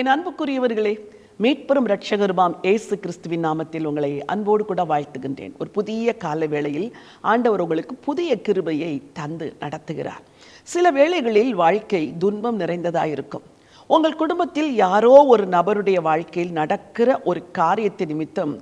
என் அன்புக்குரியவர்களே மீட்பெரும் ரட்சகருமாம் இயேசு கிறிஸ்துவின் நாமத்தில் உங்களை அன்போடு கூட வாழ்த்துகின்றேன். ஒரு புதிய கால வேளையில் ஆண்டவர் உங்களுக்கு புதிய கிருபையை தந்து நடத்துகிறார். சில வேளைகளில் வாழ்க்கை துன்பம் நிறைந்ததாயிருக்கும். உங்கள் குடும்பத்தில் யாரோ ஒரு நபருடைய வாழ்க்கையில் நடக்கிற ஒரு காரியத்தை நிமித்தம்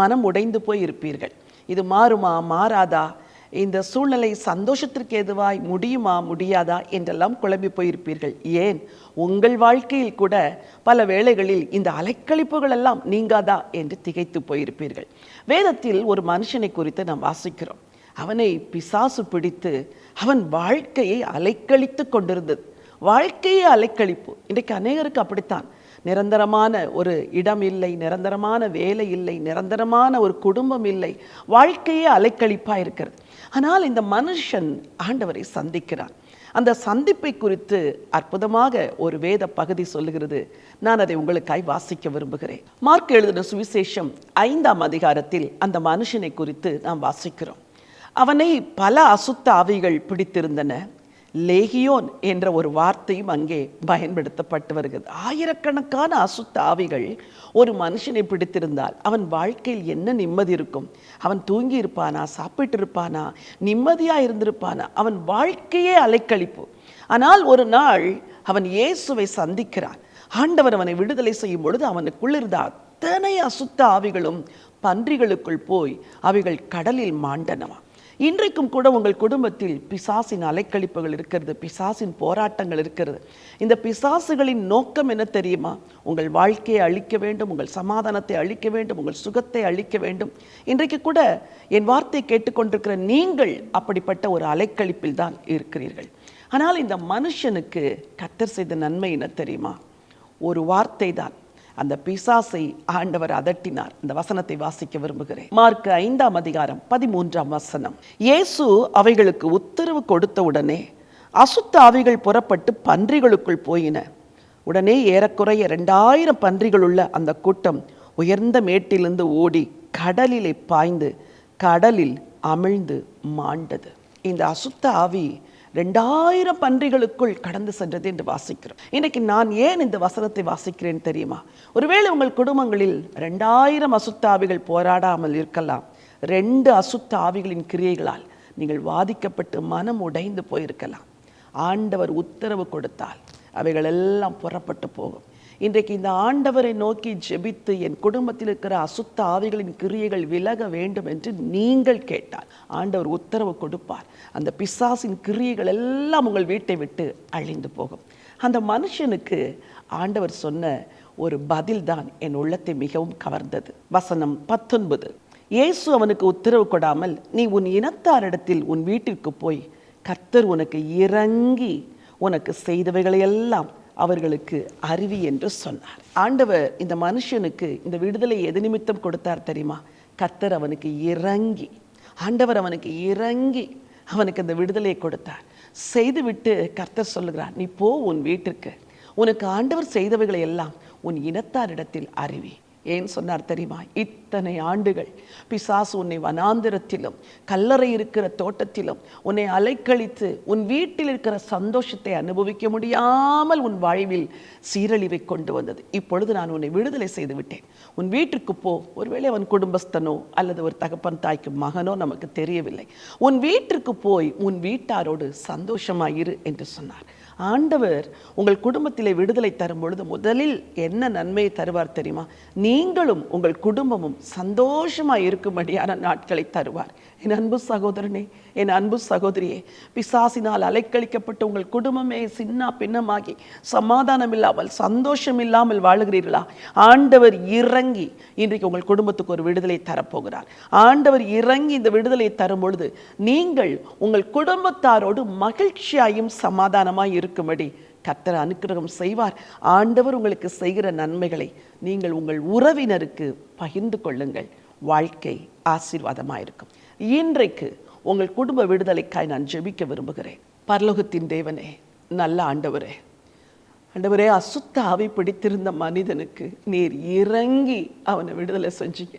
மனம் உடைந்து போய் இருப்பீர்கள் இது மாறுமா மாறாதா? இந்த சூழ்நிலை சந்தோஷத்திற்கு எதுவாய் முடியுமா முடியாதா என்றெல்லாம் குழம்பி போயிருப்பீர்கள். ஏன்? உங்கள் வாழ்க்கையில் கூட பல வேளைகளில் இந்த அலைக்கழிப்புகள் எல்லாம் நீங்காதா என்று திகைத்து போயிருப்பீர்கள். வேதத்தில் ஒரு மனுஷனை குறித்து நாம் வாசிக்கிறோம். அவனை பிசாசு பிடித்து அவன் வாழ்க்கையை அலைக்கழித்து கொண்டிருந்தது. வாழ்க்கையே அலைக்கழிப்பு. இன்றைக்கு அநேகருக்கு அப்படித்தான். நிரந்தரமான ஒரு இடம் இல்லை நிரந்தரமான வேலை இல்லை நிரந்தரமான ஒரு குடும்பம் இல்லை. வாழ்க்கையே அலைக்கழிப்பாக இருக்கிறது ஆனால் இந்த மனுஷன் ஆண்டவரை சந்திக்கிறான். அந்த சந்திப்பை குறித்து அற்புதமாக ஒரு வேத பகுதி சொல்லுகிறது. நான் அதை உங்களுக்காய் வாசிக்க விரும்புகிறேன். மார்க் எழுதின சுவிசேஷம் ஐந்தாம் அதிகாரத்தில் அந்த மனுஷனை குறித்து நாம் வாசிக்கிறோம். அவனை பல அசுத்த ஆவிகள் பிடித்திருந்தன. லேகியோன் என்ற ஒரு வார்த்தையும் அங்கே பயன்படுத்தப்பட்டு வருகிறது. ஆயிரக்கணக்கான அசுத்த ஆவிகள் ஒரு மனுஷனை பிடித்திருந்தால் அவன் வாழ்க்கையில் என்ன நிம்மதி இருக்கும்? அவன் தூங்கி இருப்பானா சாப்பிட்டு இருப்பானா நிம்மதியாக இருந்திருப்பானா? அவன் வாழ்க்கையே அலைக்கழிப்பு. ஆனால் ஒரு நாள் அவன் இயேசுவை சந்திக்கிறான். ஆண்டவர் அவனை விடுதலை செய்யும் பொழுது அவனுக்குள்ளிருந்த அத்தனை அசுத்த ஆவிகளும் பன்றிகளுக்குள் போய் அவைகள் கடலில் மாண்டனவா இன்றைக்கும் கூட உங்கள் குடும்பத்தில் பிசாசின் அலைக்கழிப்புகள் இருக்கிறது பிசாசின் போராட்டங்கள் இருக்கிறது. இந்த பிசாசுகளின் நோக்கம் என்ன தெரியுமா? உங்கள் வாழ்க்கையை அழிக்க வேண்டும் உங்கள் சமாதானத்தை அழிக்க வேண்டும் உங்கள் சுகத்தை அழிக்க வேண்டும். இன்றைக்கு கூட என் வார்த்தை கேட்டுக்கொண்டிருக்கிற நீங்கள் அப்படிப்பட்ட ஒரு அலைக்கழிப்பில் தான் இருக்கிறீர்கள். ஆனால் இந்த மனுஷனுக்கு கத்தர் செய்த நன்மை என்ன தெரியுமா? ஒரு வார்த்தை தான். அந்த பிசாசை ஆண்டவர் அதட்டினார். இந்த வசனத்தை வாசிக்க விரும்புகிறேன். மார்க் ஐந்தாம் அதிகாரம் பதிமூன்றாம் வசனம். இயேசு அவைகளுக்கு உத்தரவு கொடுத்த உடனே அசுத்த ஆவிகள் புறப்பட்டு பன்றிகளுக்குள் போயின. உடனே ஏறக்குறைய ரெண்டாயிரம் பன்றிகள் உள்ள அந்த கூட்டம் உயர்ந்த மேட்டிலிருந்து ஓடி கடலிலே பாய்ந்து கடலில் அமிழ்ந்து மாண்டது. இந்த அசுத்த ஆவி ரெண்டாயிரம் பன்றிகளுக்குள் கடந்து சென்றது என்று வாசிக்கிறோம். இன்னைக்கு நான் ஏன் இந்த வசனத்தை வாசிக்கிறேன் தெரியுமா? ஒருவேளை உங்கள் குடும்பங்களில் ரெண்டாயிரம் அசுத்தாவிகள் போராடாமல் இருக்கலாம். ரெண்டு அசுத்த ஆவிகளின் கிரியைகளால் நீங்கள் வாதிக்கப்பட்டு மனம் உடைந்து போயிருக்கலாம். ஆண்டவர் உத்தரவு கொடுத்தால் அவைகள் எல்லாம் புறப்பட்டு போகும். இன்றைக்கு இந்த ஆண்டவரை நோக்கி ஜெபித்து என் குடும்பத்தில் இருக்கிற அசுத்த ஆவிகளின் கிரியைகள் விலக வேண்டும் என்று நீங்கள் கேட்டால் ஆண்டவர் உத்தரவு கொடுப்பார். அந்த பிசாசின் கிரியைகள் எல்லாம் உங்கள் வீட்டை விட்டு அழிந்து போகும். அந்த மனுஷனுக்கு ஆண்டவர் சொன்ன ஒரு பதில்தான் என் உள்ளத்தை மிகவும் கவர்ந்தது. வசனம் பத்தொன்பது. இயேசு அவனுக்கு உத்தரவு கொடாமல் நீ உன் இனத்தாரிடத்தில் உன் வீட்டிற்கு போய் கர்த்தர் உனக்கு இறங்கி உனக்கு செய்தவைகளையெல்லாம் அவர்களுக்கு அருவி என்று சொன்னார். ஆண்டவர் இந்த மனுஷனுக்கு இந்த விடுதலை எது நிமித்தம் கொடுத்தார் தெரியுமா? கர்த்தர் அவனுக்கு இறங்கி ஆண்டவர் அவனுக்கு இறங்கி அவனுக்கு அந்த விடுதலையை கொடுத்தார். செய்துவிட்டு கர்த்தர் சொல்லுகிறார் நீ போ உன் வீட்டிற்கு. உனக்கு ஆண்டவர் செய்தவைகளை எல்லாம் உன் இனத்தாரிடத்தில் அறிவி. ஏன் சொன்னார் தெரியுமா? இத்தனை ஆண்டுகள் பிசாசு உன்னை வனாந்திரத்திலும் கல்லறை இருக்கிற தோட்டத்திலும் உன்னை அலைக்கழித்து உன் வீட்டில் இருக்கிற சந்தோஷத்தை அனுபவிக்க முடியாமல் உன் வாழ்வில் சீரழிவை கொண்டு வந்தது. இப்பொழுது நான் உன்னை விடுதலை செய்து விட்டேன். உன் வீட்டுக்கு போ. ஒருவேளை அவன் குடும்பஸ்தனோ அல்லது ஒரு தகப்பன் தாய்க்கு மகனோ நமக்கு தெரியவில்லை. உன் வீட்டிற்கு போய் உன் வீட்டாரோடு சந்தோஷமாயிரு என்று சொன்னார். ஆண்டவர் உங்கள் குடும்பத்திலே விடுதலை தரும் பொழுது முதலில் என்ன நன்மையை தருவார் தெரியுமா? நீங்களும் உங்கள் குடும்பமும் சந்தோஷமாக இருக்கும்படியான நாட்களை தருவார். என் அன்பு சகோதரனே என் அன்பு சகோதரியே பிசாசினால் அலைக்கழிக்கப்பட்டு உங்கள் குடும்பமே சின்ன பின்னமாகி சமாதானம் இல்லாமல் சந்தோஷம் இல்லாமல் வாழுகிறீர்களா? ஆண்டவர் இறங்கி இன்றைக்கு உங்கள் குடும்பத்துக்கு ஒரு விடுதலை தரப்போகிறார். ஆண்டவர் இறங்கி இந்த விடுதலை தரும் பொழுது நீங்கள் உங்கள் குடும்பத்தாரோடு மகிழ்ச்சியாயும் சமாதானமாய் இருக்கும்படி கர்த்தர் அனுக்கிரகம் செய்வார். ஆண்டவர் உங்களுக்கு செய்கிற நன்மைகளை நீங்கள் உங்கள் உறவினருக்கு பகிர்ந்து கொள்ளுங்கள். வாழ்க்கை ஆசீர்வாதமாக இருக்கும் இன்றைக்கு உங்கள் குடும்ப விடுதலைக்காய் நான் ஜெபிக்க விரும்புகிறேன். பரலோகத்தின் தேவனே நல்ல ஆண்டவரே ஆண்டவரே அசுத்த ஆவி பிடித்திருந்த மனிதனுக்கு நீர் இறங்கி அவனை விடுதலை செஞ்சீங்க.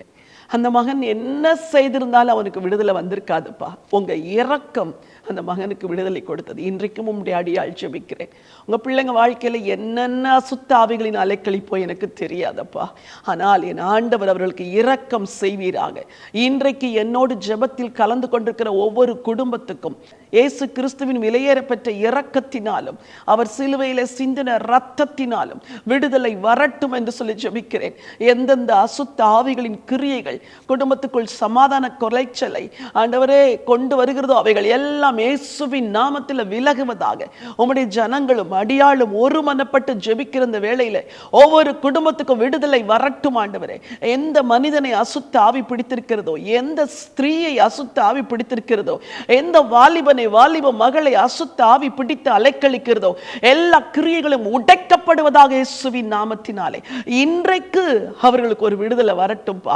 அந்த மகன் என்ன செய்திருந்தாலும் அவனுக்கு விடுதலை வந்திருக்காதுப்பா. உங்க இறக்கம் அந்த மகனுக்கு விடுதலை கொடுத்தது. இன்றைக்கும் உம்முடைய அடியால் ஜெபிக்கிறேன். உங்க பிள்ளைங்க வாழ்க்கையில என்னென்ன அசுத்த ஆவிகளின் அலைக்கழிப்போ எனக்கு தெரியாதப்பா. ஆனால் என் ஆண்டவர் அவர்களுக்கு இரக்கம் செய்வீராக. இன்றைக்கு என்னோடு ஜெபத்தில் கலந்து கொண்டிருக்கிற ஒவ்வொரு குடும்பத்துக்கும் இயேசு கிறிஸ்துவின் விலையேறப்பெற்ற இரக்கத்தினாலும் அவர் சிலுவையில சிந்தின ரத்தத்தினாலும் விடுதலை வரட்டும் என்று சொல்லி ஜெபிக்கிறேன். எந்தெந்த அசுத்த ஆவிகளின் கிரியைகள் குடும்பத்துக்குள் சமாதான குறைச்சலை ஆண்டவரே கொண்டு வருகிறதோ அவைகள் எல்லாம் இயேசுவின் நாமத்தில் விலகுவதாக. உம்முடைய ஜனங்களும் அடியாளும் ஒரு மனப்பட்டு ஜெபிக்கிற இந்த வேளையில் ஒவ்வொரு குடும்பத்துக்கும் விடுதலை வரட்டும் ஆண்டவரே. எந்த மனிதனை அசுத்த ஆவி பிடித்திருக்கிறதோ எந்த ஸ்திரீயை அசுத்த ஆவி பிடித்திருக்கிறதோ எந்த வாலிபனை வாலிப மகளை அசுத்த ஆவி பிடித்து அலைக்கழிக்கிறதோ எல்லா கிரியைகளும் உடைக்கப்படுவதாக இயேசுவின் நாமத்தினாலே. இன்றைக்கு அவர்களுக்கு ஒரு விடுதலை வரட்டும்பா.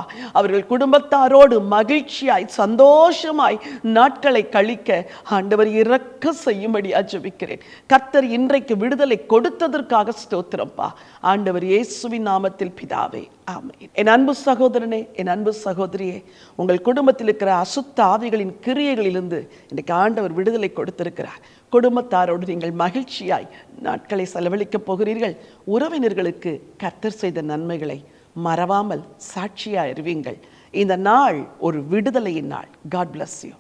அவர்கள் குடும்பத்தாரோடு மகிழ்ச்சியாய் சந்தோஷமாய் நாட்களை கழிக்க ஆண்டவர் இறக்க செய்யும்படி அஜபிக்கிறேன். கத்தர் இன்றைக்கு விடுதலை கொடுத்ததற்காக ஸ்தோத்திரப்பா ஆண்டவர் இயேசுவின் நாமத்தில் பிதாவே ஆமென். என் அன்பு சகோதரனே என் அன்பு சகோதரியே உங்கள் குடும்பத்தில் இருக்கிற அசுத்த ஆவிகளின் கிரியைகளிலிருந்து இன்றைக்கு ஆண்டவர் விடுதலை கொடுத்திருக்கிறார். குடும்பத்தாரோடு நீங்கள் மகிழ்ச்சியாய் நாட்களை செலவழிக்கப் போகிறீர்கள். உறவினர்களுக்கு கத்தர் செய்த நன்மைகளை மறவாமல் சாட்சியாக இருவீங்கள் இந்த நாள் ஒரு விடுதலையின் நாள். God bless you